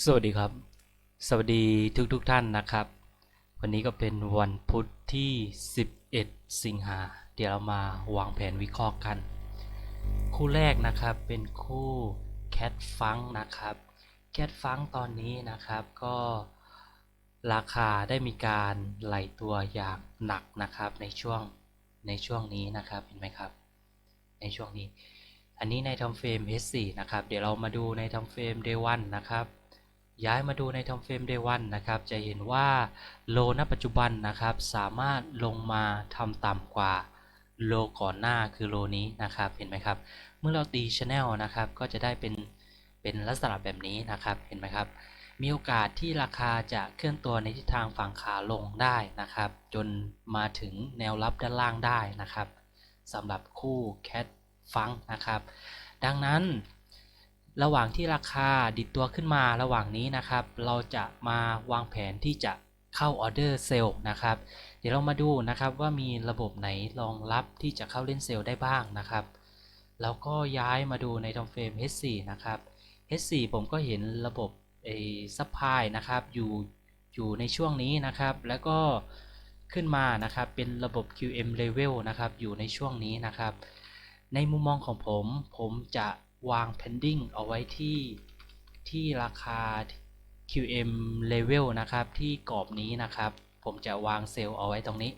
สวัสดีครับ สวัสดีทุกทุกๆท่านนะครับ วันนี้ก็เป็นวันพุธที่ 11 สิงหา เดี๋ยวเรามาวางแผนวิเคราะห์กัน คู่แรกนะครับเป็นคู่แคทฟังนะครับแคทฟังตอนนี้นะครับก็ราคาได้มีการไหลตัวอย่างหนักนะครับในช่วงในช่วงนี้นะครับเห็นไหมครับ ในช่วงนี้ อันนี้ในทำเฟรม H4 นะครับ เดี๋ยวเรามาดูในทำเฟรม Day 1นะครับ ย้ายมาดูในทำเฟรม Day 1นะครับ จะเห็นว่าโลณปัจจุบันนะครับ สามารถลงมาทำต่ำกว่าโลก่อนหน้าคือโลนี้นะครับ เห็นไหมครับ เมื่อเราตี Channel นะครับ ก็จะได้เป็นเป็นลักษณะแบบนี้นะครับ เห็นไหมครับ มีโอกาสที่ราคาจะเคลื่อนตัวในทิศทางฝั่งขาลงได้นะครับ จนมาถึงแนวรับด้านล่างได้นะครับสำหรับคู่ Cat ฟังนะครับ ดังนั้น ระหว่างที่ราคาดิดตัวขึ้นมาระหว่างนี้นะครับ เราจะมาวางแผนที่จะเข้าออเดอร์เซลล์นะครับ เดี๋ยวเรามาดูนะครับว่ามีระบบไหนรองรับที่จะเข้าเล่นเซลล์ได้บ้างนะครับแล้วก็ย้ายมาดูในทอมเฟรม H4 นะครับ H4 ผมก็เห็นระบบไอ้ซัพพลายนะครับอยู่อยู่ในช่วงนี้นะครับ แล้วก็ขึ้นมานะครับเป็นระบบ QM level นะครับอยู่ในช่วงนี้นะครับ ในมุมมองของผมผมจะ วาง pending เอาไว้ที่ที่ราคา QM level นะครับ ที่กรอบนี้นะครับ ผมจะวางเซลล์เอาไว้ตรงนี้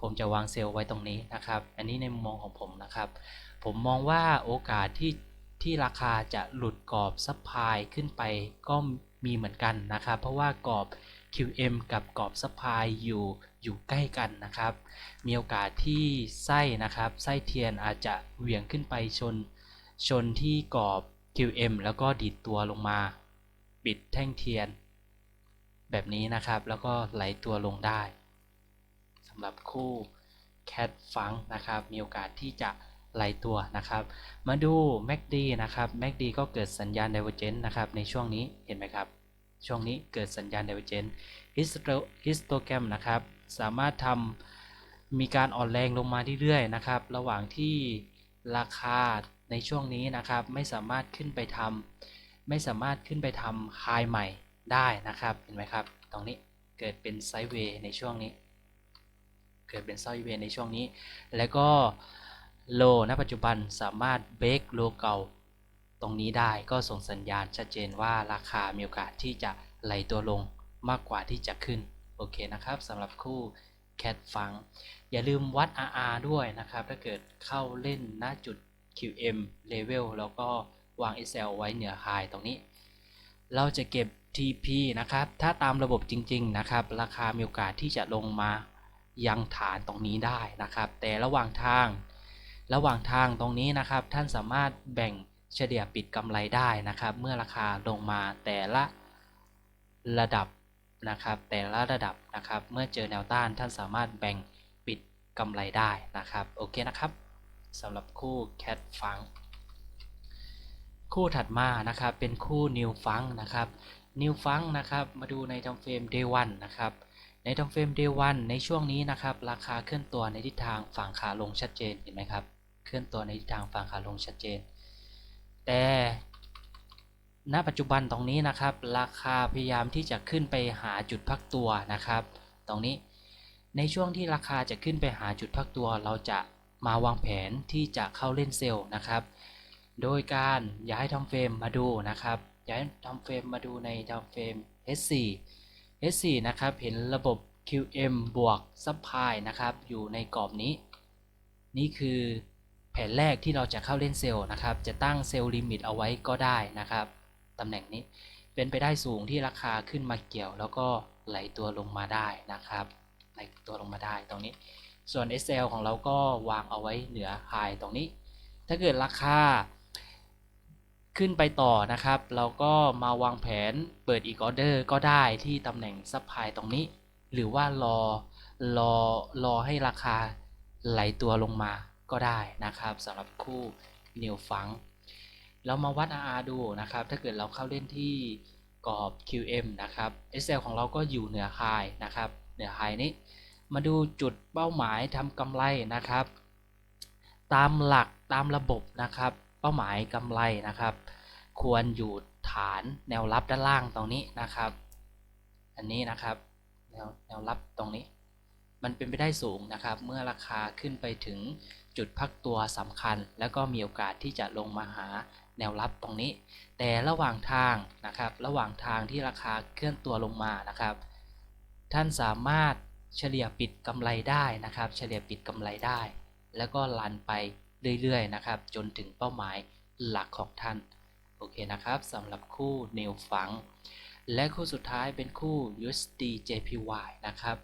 ผมจะวางเซลล์ไว้ตรงนี้นะครับ อันนี้ในมุมมองของผมนะครับ ผมมองว่าโอกาสที่ที่ราคาจะหลุดกรอบซัพพลายขึ้นไปก็มีเหมือนกันนะครับ เพราะว่ากรอบ QM กับกรอบซัพพลายอยู่ อยู่ใกล้กันนะครับ มีโอกาสที่ไส้นะครับไส้เทียนอาจจะเหวี่ยงขึ้นไปชน ชนที่กรอบ QM แล้วก็ดีดตัวลงมา ปิดแท่งเทียน แบบนี้นะครับแล้วก็ไหลตัวลงได้สำหรับคู่ Cat ฟังนะครับ มีโอกาสที่จะไหลตัวนะครับ มาดู MACD นะครับ MACD ก็เกิดสัญญาณ Divergence นะครับ ในช่วงนี้เห็นไหมครับ ช่วงนี้เกิดสัญญาณ Divergence Histo- histogram นะครับ สามารถทำมีการอ่อนแรงลงมาเรื่อยๆนะครับ ระหว่างที่ราคาในช่วงนี้นะครับ ไม่สามารถขึ้นไปทำไม่สามารถขึ้นไปทำไฮใหม่ได้นะครับ เห็นไหมครับ ตรงนี้เกิดเป็นไซด์เวย์ในช่วงนี้ เกิดเป็นไซด์เวย์ในช่วงนี้ แล้วก็โลณปัจจุบันสามารถเบรกโลเก่า ตรงนี้ได้ก็ส่งสัญญาณชัดเจนว่าราคามีโอกาสที่จะไหลตัวลงมากกว่าที่จะขึ้น โอเคนะครับสำหรับคู่ Cat ฟัง อย่าลืมวัด RR ด้วยนะครับ ถ้าเกิดเข้าเล่นณจุด QM level แล้วก็วาง SL ไว้เหนือ High ตรงนี้ เราจะเก็บ TP นะครับ ถ้าตามระบบจริง ๆ นะครับ ราคามีโอกาสที่จะลงมายังฐานตรงนี้ได้นะครับ แต่ระหว่างทาง ระหว่างทางตรงนี้นะครับ ท่านสามารถแบ่ง เฉลี่ยปิดกำไรได้นะครับ เมื่อราคาลงมาแต่ละระดับนะครับ แต่ละระดับนะครับ เมื่อเจอแนวต้านท่านสามารถแบ่งปิดกำไรได้นะครับ โอเคนะครับสำหรับคู่ Cat ฟังคู่ถัดมานะครับเป็นคู่ New Funk นะครับ New Funk นะครับมาดูในทำเฟรม Day 1นะครับในทำเฟรม Day 1ในช่วงนี้นะครับราคาเคลื่อนตัวในทิศทางฝั่งขาลงชัดเจนเห็นไหมครับเคลื่อนตัวในทิศทางฝั่งขาลงชัดเจน แต่ณปัจจุบันตรงนี้นะครับ ราคาพยายามที่จะขึ้นไปหาจุดพักตัวนะครับ ตรงนี้ในช่วงที่ราคาจะขึ้นไปหาจุดพักตัว เราจะมาวางแผนที่จะเข้าเล่นเซลล์นะครับ โดยการย้ายทำเฟรมมาดูนะครับย้ายทำเฟรมมาดูในทำเฟรม S4 S4 นะครับเห็นระบบ QM บวก Supply นะครับอยู่ในกรอบนี้ นี่คือ แผนแรกที่เราจะเข้าเล่นเซลล์นะครับ จะตั้งเซลล์ลิมิตเอาไว้ก็ได้นะครับตำแหน่งนี้เป็นไปได้สูงที่ราคาขึ้นมาเกี่ยว แล้วก็ไหลตัวลงมาได้นะครับไหลตัวลงมาได้ตรงนี้ ส่วน SL ของเราก็วางเอาไว้เหนือ High ตรงนี้ ถ้าเกิดราคาขึ้นไปต่อนะครับ เราก็มาวางแผนเปิดอีกออเดอร์ก็ได้ที่ตำแหน่งซัพพลายตรงนี้ หรือว่ารอรอรอให้ราคาไหลตัวลงมา ก็ได้นะครับสำหรับคู่ New Funk เรามาวัด RR ดูนะครับ ถ้าเกิดเราเข้าเล่นที่กรอบ QM นะครับ SL ของเราก็อยู่เหนือ High นะครับ เหนือ High นี้ มาดูจุดเป้าหมายทำกำไรนะครับ ตามหลักตามระบบนะครับ เป้าหมายกำไรนะครับ ควรอยู่ฐานแนวรับด้านล่างตรงนี้นะครับ อันนี้นะครับ แนวแนวรับตรงนี้ มันเป็นไปได้สูงนะครับ เมื่อราคาขึ้นไปถึงจุดพักตัวสำคัญ แล้วก็มีโอกาสที่จะลงมาหาแนวรับตรงนี้ แต่ระหว่างทางนะครับ ระหว่างทางที่ราคาเคลื่อนตัวลงมานะครับ ท่านสามารถเฉลี่ยปิดกำไรได้นะครับ เฉลี่ยปิดกำไรได้ แล้วก็ลันไปเรื่อยๆนะครับ จนถึงเป้าหมายหลักของท่าน โอเคนะครับสำหรับคู่เนวฝัง และคู่สุดท้ายเป็นคู่ USD JPY นะครับ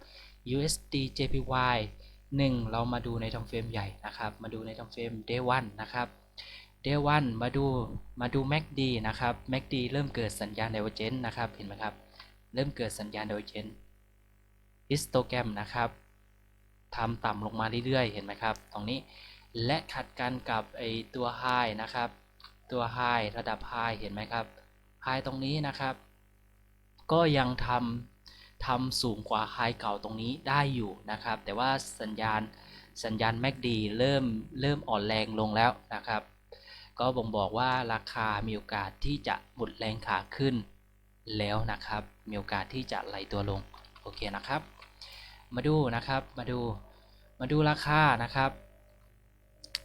USD JPY 1 เรามาดูในทำเฟรมใหญ่นะครับ มาดูในทำเฟรม Day 1นะครับ Day 1มาดูมาดู MACD นะครับ MACD เริ่มเกิดสัญญาณ Divergence นะครับ เห็นไหมครับ เริ่มเกิดสัญญาณ Divergence histogram นะครับทำต่ำลงมาเรื่อยๆ เห็นไหมครับ ตรงนี้ และขัดกันกับไอตัว High นะครับ ตัว High ระดับ High เห็นไหมครับ High ตรงนี้นะครับ ก็ยังทำ ทำสูงกว่า High เก่าตรงนี้ได้อยู่นะครับ แต่ว่าสัญญาณสัญญาณ MACD เริ่มเริ่มอ่อนแรงลงแล้วนะครับ ก็บ่งบอกว่าราคามีโอกาสที่จะหมดแรงขาขึ้นแล้วนะครับ มีโอกาสที่จะไหลตัวลงโอเคนะครับ มาดูนะครับมาดูมาดูราคานะครับ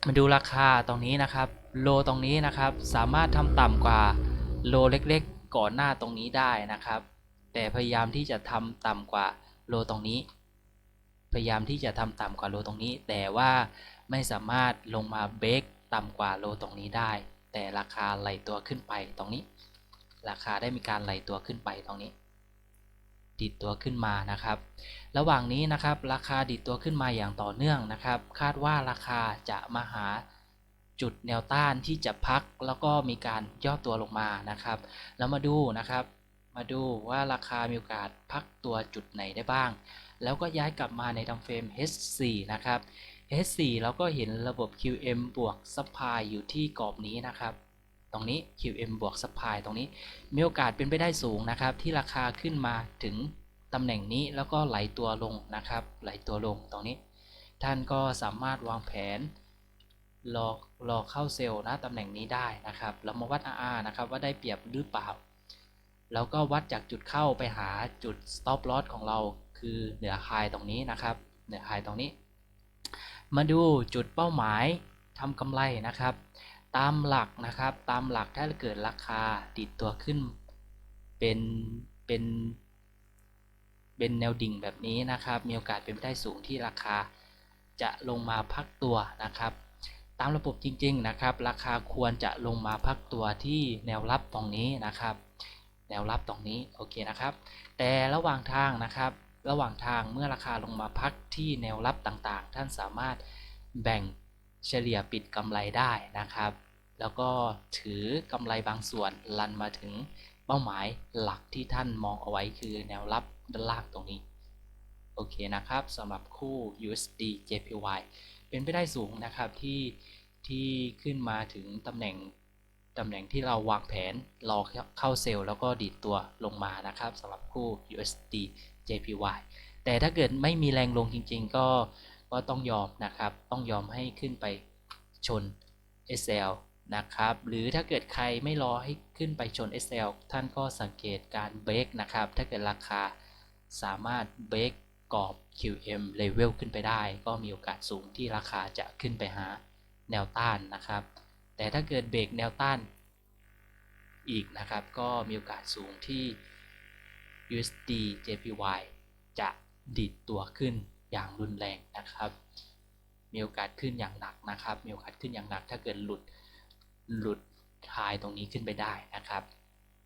มาดูราคาตรงนี้นะครับโลตรงนี้นะครับสามารถทำต่ำกว่าโลเล็กๆ ก่อนหน้าตรงนี้ได้นะครับ แต่พยายามที่จะทำต่ำกว่าโลตรงนี้ พยายามที่จะทำต่ำกว่าโลตรงนี้ แต่ว่าไม่สามารถลงมาเบรกต่ำกว่าโลตรงนี้ได้ แต่ราคาไหลตัวขึ้นไปตรงนี้ ราคาได้มีการไหลตัวขึ้นไปตรงนี้ ดิดตัวขึ้นมานะครับ ระหว่างนี้นะครับ ราคาดิดตัวขึ้นมาอย่างต่อเนื่องนะครับ คาดว่าราคาจะมาหาจุดแนวต้านที่จะพักแล้วก็มีการย่อตัวลงมานะครับ แล้วมาดูนะครับ มาดูว่าราคามีโอกาสพักตัวจุดไหนได้บ้าง แล้วก็ย้ายกลับมาในทำเฟรม H4 นะครับ H4 เราก็เห็นระบบ QM บวก Supply อยู่ที่กรอบนี้นะครับ ตรงนี้ QM บวก Supply ตรงนี้ มีโอกาสเป็นไปได้สูงนะครับ ที่ราคาขึ้นมาถึงตำแหน่งนี้แล้วก็ไหลตัวลงนะครับ ไหลตัวลงตรงนี้ ท่านก็สามารถวางแผนรอรอเข้าเซลล์นะตำแหน่งนี้ได้นะครับเรามาวัด RR นะครับ ว่าได้เปรียบหรือเปล่า แล้วก็วัดจากจุดเข้าไปหาจุด stop loss ของเราคือเหนือ high ตรงนี้นะครับ เหนือ high ตรงนี้ มาดูจุดเป้าหมายทำกำไรนะครับ ตามหลักนะครับ ตามหลักถ้าเกิดราคาดิดตัวขึ้นเป็นเป็นเป็นแนวดิ่งแบบนี้นะครับ มีโอกาสเป็นไปได้สูงที่ราคาจะลงมาพักตัวนะครับ ตามระบบจริง ๆนะครับ ราคาควรจะลงมาพักตัวที่แนวรับตรงนี้นะครับ แนวรับตรงนี้โอเคนะครับ แต่ระหว่างทางนะครับ ระหว่างทางเมื่อราคาลงมาพักที่แนวรับต่างๆ ท่านสามารถแบ่งเฉลี่ยปิดกำไรได้นะครับ แล้วก็ถือกำไรบางส่วนลันมาถึงเป้าหมายหลักที่ท่านมองเอาไว้คือแนวรับด้านล่างตรงนี้ โอเคนะครับสำหรับคู่ USD JPY เป็นไปได้สูงนะครับที่ที่ขึ้นมาถึงตำแหน่ง ตำแหน่งที่เราวางแผนรอเข้าเซลล์แล้วก็ดีดตัวลงมานะครับสำหรับคู่ USD JPY แต่ถ้าเกิดไม่มีแรงลงจริงๆ ก็ก็ต้องยอมนะครับ ต้องยอมให้ขึ้นไปชน SL นะครับ หรือถ้าเกิดใครไม่รอให้ขึ้นไปชน SL ท่านก็สังเกตการเบรกนะครับ ถ้าเกิดราคาสามารถเบรกกรอบ QM level ขึ้นไปได้ ก็มีโอกาสสูงที่ราคาจะขึ้นไปหาแนวต้านนะครับ แต่ถ้าเกิดเบรกแนวต้านอีกนะครับ ก็มีโอกาสสูงที่ USD JPY จะดิดตัวขึ้นอย่างรุนแรงนะครับ มีโอกาสขึ้นอย่างหนักนะครับ มีโอกาสขึ้นอย่างหนัก ถ้าเกิดหลุดหลุดทายตรงนี้ขึ้นไปได้นะครับ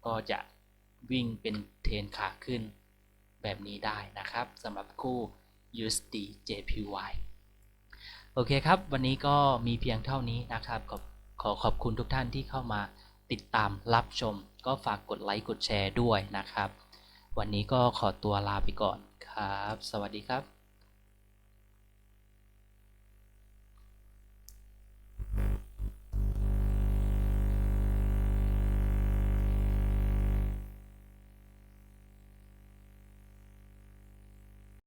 ก็จะวิ่งเป็นเทรนขาขึ้นแบบนี้ได้นะครับสำหรับคู่ USD JPY โอเคครับ วันนี้ก็มีเพียงเท่านี้นะครับขอ ขอขอบคุณทุกท่านที่เข้ามาติดตามรับชม ก็ฝากกดไลค์กดแชร์ด้วยนะครับ วันนี้ก็ขอตัวลาไปก่อนครับ สวัสดีครับ